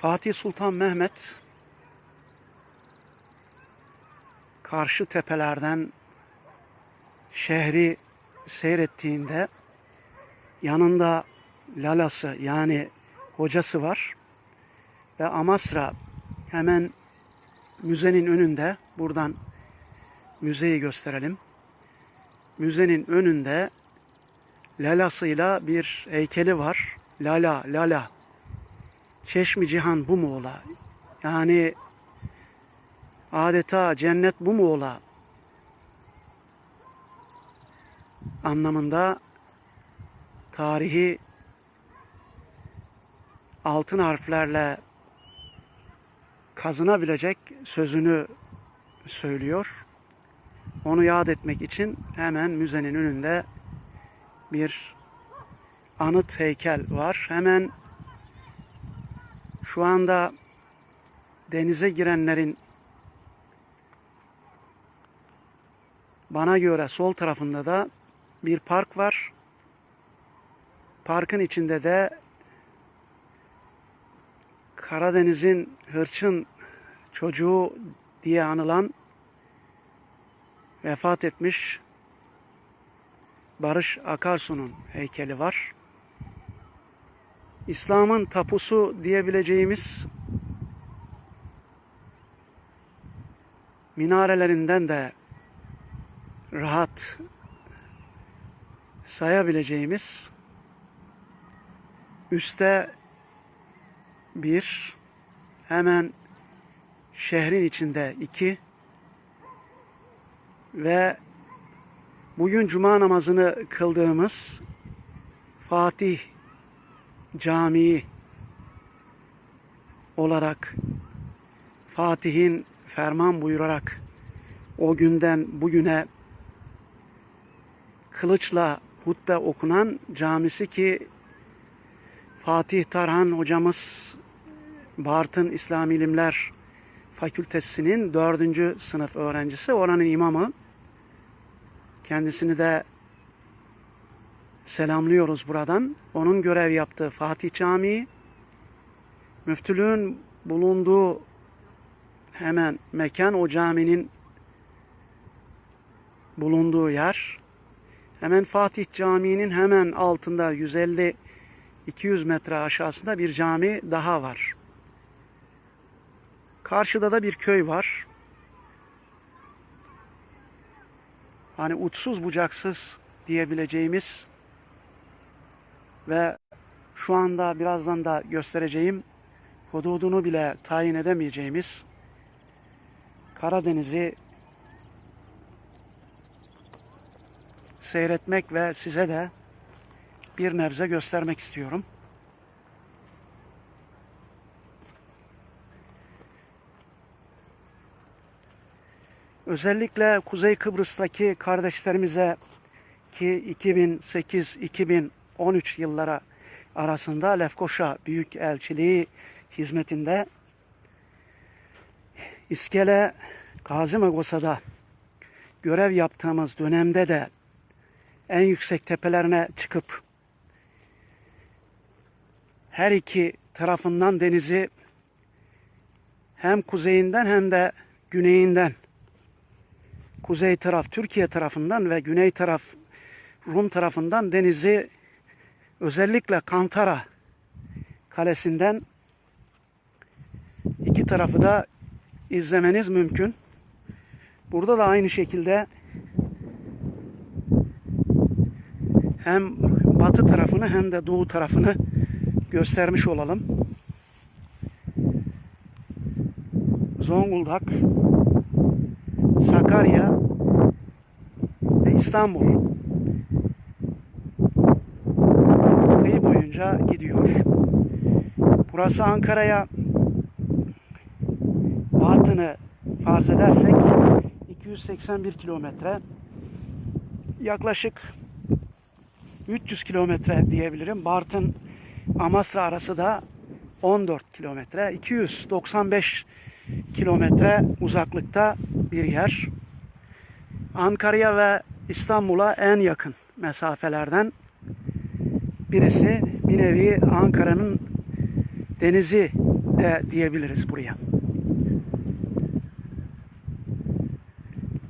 Fatih Sultan Mehmet karşı tepelerden şehri seyrettiğinde yanında lalası yani hocası var ve Amasra hemen müzenin önünde buradan müzeyi gösterelim. Müzenin önünde lalasıyla bir heykeli var. Lala, lala. Çeşmi cihan bu mu ola? Yani adeta cennet bu mu ola? Anlamında tarihi altın harflerle kazınabilecek sözünü söylüyor. Onu yad etmek için hemen müzenin önünde bir anıt heykel var. Hemen şu anda denize girenlerin bana göre sol tarafında da bir park var. Parkın içinde de Karadeniz'in hırçın çocuğu diye anılan vefat etmiş Barış Akarsu'nun heykeli var. İslam'ın tapusu diyebileceğimiz minarelerinden de rahat sayabileceğimiz üstte bir hemen şehrin içinde iki ve bugün cuma namazını kıldığımız Fatih Camii olarak Fatih'in ferman buyurarak o günden bugüne kılıçla hutbe okunan camisi ki Fatih Tarhan hocamız Bartın İslam İlimler Fakültesinin dördüncü sınıf öğrencisi. Oranın imamı. Kendisini de selamlıyoruz buradan. Onun görev yaptığı Fatih Camii, müftülüğün bulunduğu hemen mekan o caminin bulunduğu yer. Hemen Fatih Camii'nin hemen altında 150 200 metre aşağısında bir cami daha var. Karşıda da bir köy var. Hani uçsuz bucaksız diyebileceğimiz ve şu anda birazdan da göstereceğim hududunu bile tayin edemeyeceğimiz Karadeniz'i seyretmek ve size de bir nebze göstermek istiyorum. Özellikle Kuzey Kıbrıs'taki kardeşlerimize ki 2008-2013 yıllara arasında Lefkoşa Büyükelçiliği hizmetinde İskele Gazi Magosa'da görev yaptığımız dönemde de en yüksek tepelerine çıkıp her iki tarafından denizi hem kuzeyinden hem de güneyinden kuzey taraf Türkiye tarafından ve güney taraf Rum tarafından denizi özellikle Kantara kalesinden iki tarafı da izlemeniz mümkün. Burada da aynı şekilde hem batı tarafını hem de doğu tarafını göstermiş olalım. Zonguldak, Sakarya ve İstanbul boyunca gidiyor. Burası Ankara'ya Bartın'ı farz edersek 281 kilometre yaklaşık 300 kilometre diyebilirim. Bartın Amasra arası da 14 kilometre. 295 kilometre uzaklıkta bir yer. Ankara'ya ve İstanbul'a en yakın mesafelerden birisi. Bir nevi Ankara'nın denizi de diyebiliriz buraya.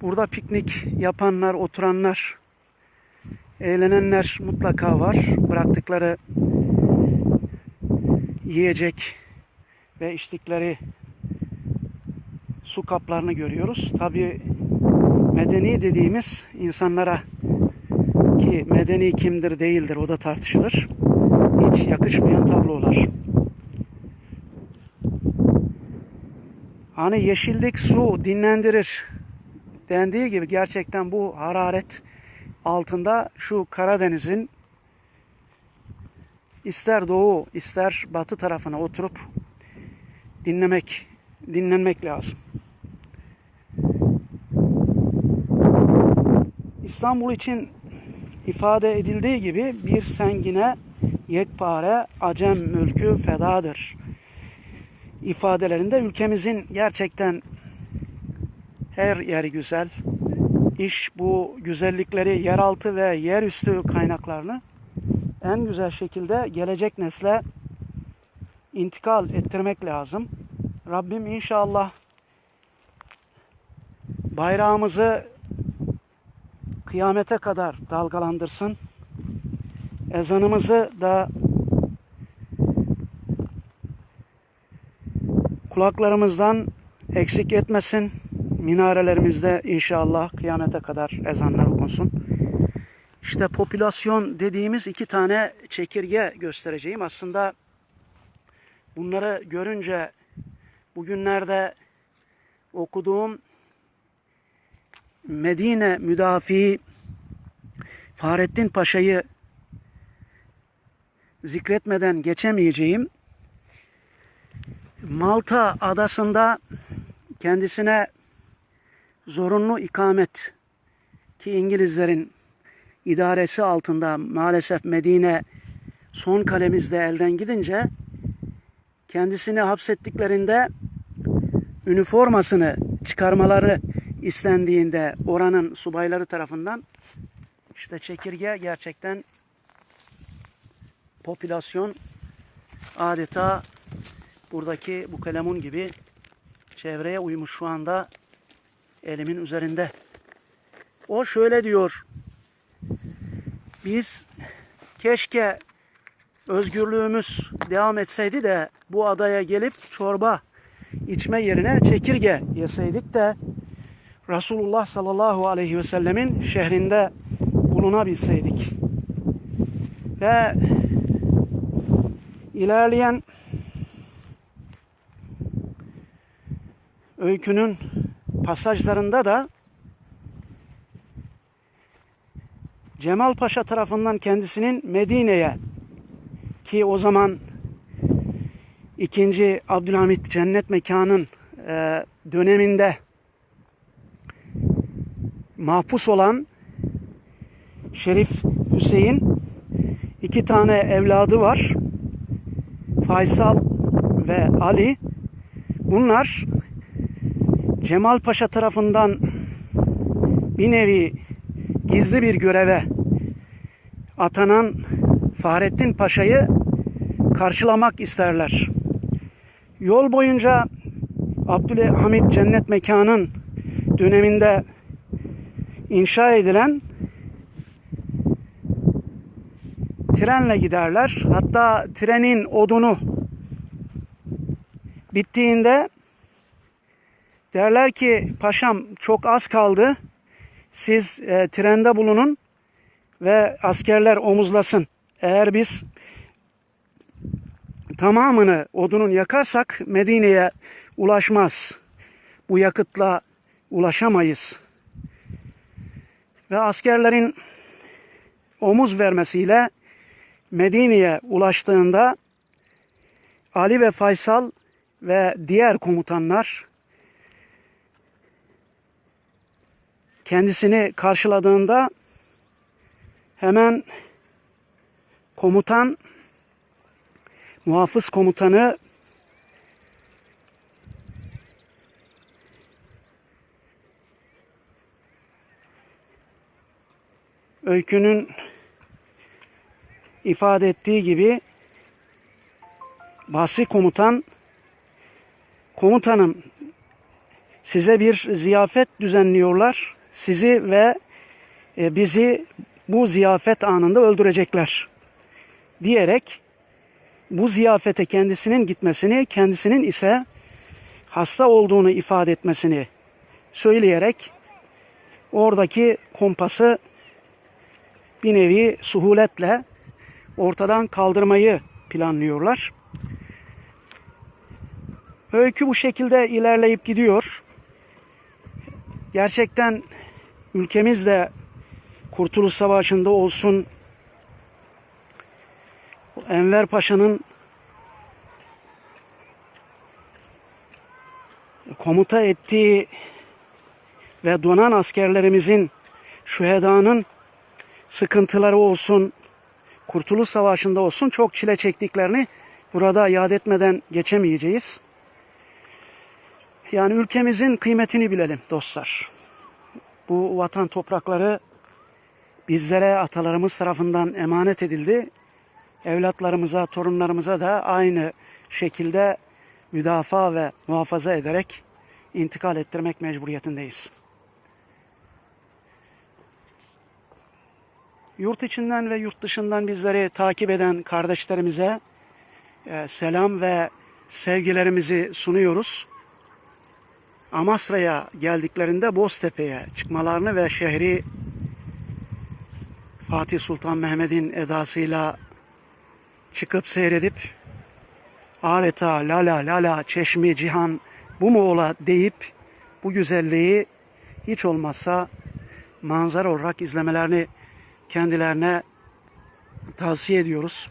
Burada piknik yapanlar, oturanlar, eğlenenler mutlaka var. Bıraktıkları yiyecek ve içtikleri su kaplarını görüyoruz. Tabii medeni dediğimiz insanlara ki medeni kimdir değildir o da tartışılır. Hiç yakışmayan tablolar. Hani yeşillik su dinlendirir dendiği gibi gerçekten bu hararet altında şu Karadeniz'in ister doğu ister batı tarafına oturup dinlemek dinlenmek lazım. İstanbul için ifade edildiği gibi bir sengine yekpare acem mülkü fedadır ifadelerinde ülkemizin gerçekten her yeri güzel. İş bu güzellikleri yeraltı ve yerüstü kaynaklarını en güzel şekilde gelecek nesle intikal ettirmek lazım. Rabbim inşallah bayrağımızı kıyamete kadar dalgalandırsın. Ezanımızı da kulaklarımızdan eksik etmesin. Minarelerimizde inşallah kıyamete kadar ezanlar okunsun. İşte popülasyon dediğimiz iki tane çekirge göstereceğim. Aslında bunları görünce bugünlerde okuduğum Medine müdafi Fahrettin Paşa'yı zikretmeden geçemeyeceğim. Malta adasında kendisine zorunlu ikamet ki İngilizlerin idaresi altında maalesef Medine son kalemizde elden gidince kendisini hapsettiklerinde üniformasını çıkarmaları istendiğinde oranın subayları tarafından işte çekirge gerçekten popülasyon adeta buradaki bu kalemun gibi çevreye uymuş şu anda elimin üzerinde. O şöyle diyor. Biz keşke özgürlüğümüz devam etseydi de bu adaya gelip çorba içme yerine çekirge yeseydik de Resulullah sallallahu aleyhi ve sellemin şehrinde bulunabilseydik. Ve ilerleyen öykünün pasajlarında da Cemal Paşa tarafından kendisinin Medine'ye ki o zaman ikinci Abdülhamit cennet mekanın e, döneminde mahpus olan Şerif Hüseyin iki tane evladı var. Faysal ve Ali. Bunlar Cemal Paşa tarafından bir nevi gizli bir göreve atanan Fahrettin Paşa'yı karşılamak isterler. Yol boyunca Abdülhamit Cennet Mekanı'nın döneminde inşa edilen trenle giderler. Hatta trenin odunu bittiğinde derler ki paşam çok az kaldı. Siz e, trende bulunun ve askerler omuzlasın. Eğer biz tamamını odunun yakarsak Medine'ye ulaşmaz. Bu yakıtla ulaşamayız. Ve askerlerin omuz vermesiyle Medine'ye ulaştığında Ali ve Faysal ve diğer komutanlar kendisini karşıladığında hemen komutan muhafız komutanı öykünün ifade ettiği gibi Basri komutan komutanım size bir ziyafet düzenliyorlar. Sizi ve e, bizi bu ziyafet anında öldürecekler. Diyerek bu ziyafete kendisinin gitmesini, kendisinin ise hasta olduğunu ifade etmesini söyleyerek oradaki kompası bir nevi suhuletle ortadan kaldırmayı planlıyorlar. Öykü bu şekilde ilerleyip gidiyor. Gerçekten ülkemiz de Kurtuluş Savaşı'nda olsun Enver Paşa'nın komuta ettiği ve donan askerlerimizin şühedanın sıkıntıları olsun, Kurtuluş Savaşı'nda olsun çok çile çektiklerini burada yad etmeden geçemeyeceğiz. Yani ülkemizin kıymetini bilelim dostlar. Bu vatan toprakları bizlere atalarımız tarafından emanet edildi. Evlatlarımıza, torunlarımıza da aynı şekilde müdafaa ve muhafaza ederek intikal ettirmek mecburiyetindeyiz. Yurt içinden ve yurt dışından bizleri takip eden kardeşlerimize e, selam ve sevgilerimizi sunuyoruz. Amasra'ya geldiklerinde Boztepe'ye çıkmalarını ve şehri Fatih Sultan Mehmet'in edasıyla çıkıp seyredip adeta lala lala çeşmi cihan bu mu ola deyip bu güzelliği hiç olmazsa manzara olarak izlemelerini kendilerine tavsiye ediyoruz.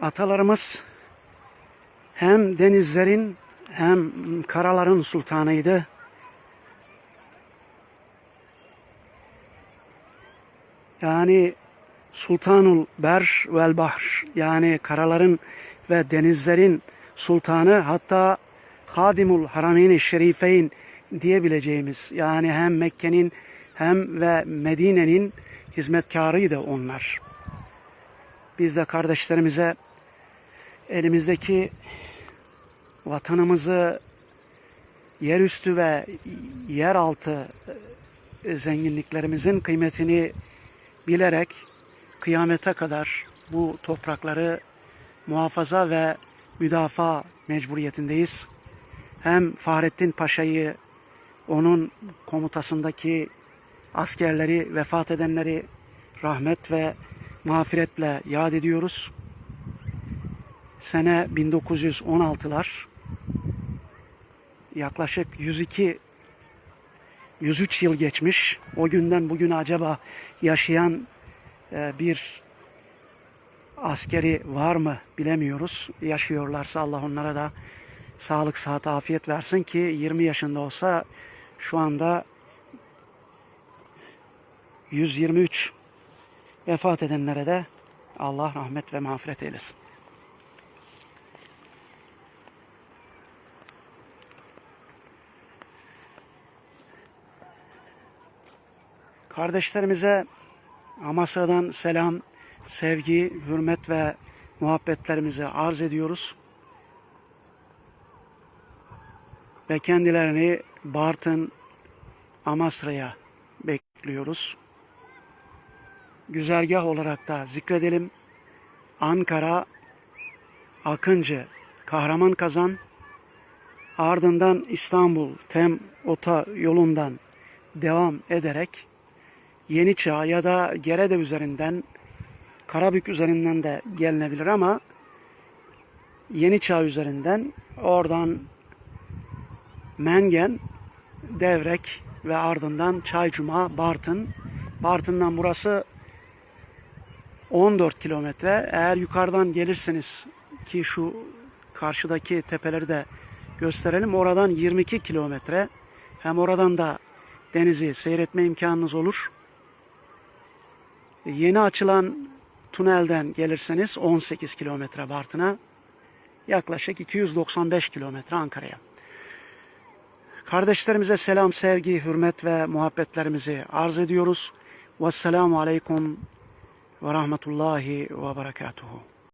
Atalarımız hem denizlerin hem karaların sultanıydı. Yani Sultanul Ber vel Bahr yani karaların ve denizlerin sultanı hatta Hadimul Harameyn-i Şerifeyn diyebileceğimiz yani hem Mekke'nin hem ve Medine'nin hizmetkarıydı onlar. Biz de kardeşlerimize elimizdeki vatanımızı yerüstü ve yeraltı zenginliklerimizin kıymetini bilerek kıyamete kadar bu toprakları muhafaza ve müdafaa mecburiyetindeyiz. Hem Fahrettin Paşa'yı, onun komutasındaki askerleri, vefat edenleri rahmet ve mağfiretle yad ediyoruz. Sene 1916'lar yaklaşık 102 103 yıl geçmiş. O günden bugüne acaba yaşayan bir askeri var mı bilemiyoruz. Yaşıyorlarsa Allah onlara da sağlık, sıhhat, afiyet versin ki 20 yaşında olsa şu anda 123 vefat edenlere de Allah rahmet ve mağfiret eylesin. Kardeşlerimize Amasra'dan selam, sevgi, hürmet ve muhabbetlerimizi arz ediyoruz. Ve kendilerini Bartın, Amasra'ya bekliyoruz. Güzergah olarak da zikredelim. Ankara, Akıncı, Kahraman Kazan, ardından İstanbul, Tem Ota yolundan devam ederek Yeni Çağ ya da Gerede üzerinden Karabük üzerinden de gelinebilir ama Yeni Çağ üzerinden oradan Mengen, Devrek ve ardından Çaycuma, Bartın. Bartın'dan burası 14 kilometre. Eğer yukarıdan gelirseniz ki şu karşıdaki tepeleri de gösterelim. Oradan 22 kilometre. Hem oradan da denizi seyretme imkanınız olur. Yeni açılan tünelden gelirseniz 18 kilometre Bartın'a yaklaşık 295 kilometre Ankara'ya. Kardeşlerimize selam, sevgi, hürmet ve muhabbetlerimizi arz ediyoruz. Vesselamu aleyküm ve rahmetullahi ve berekatuhu.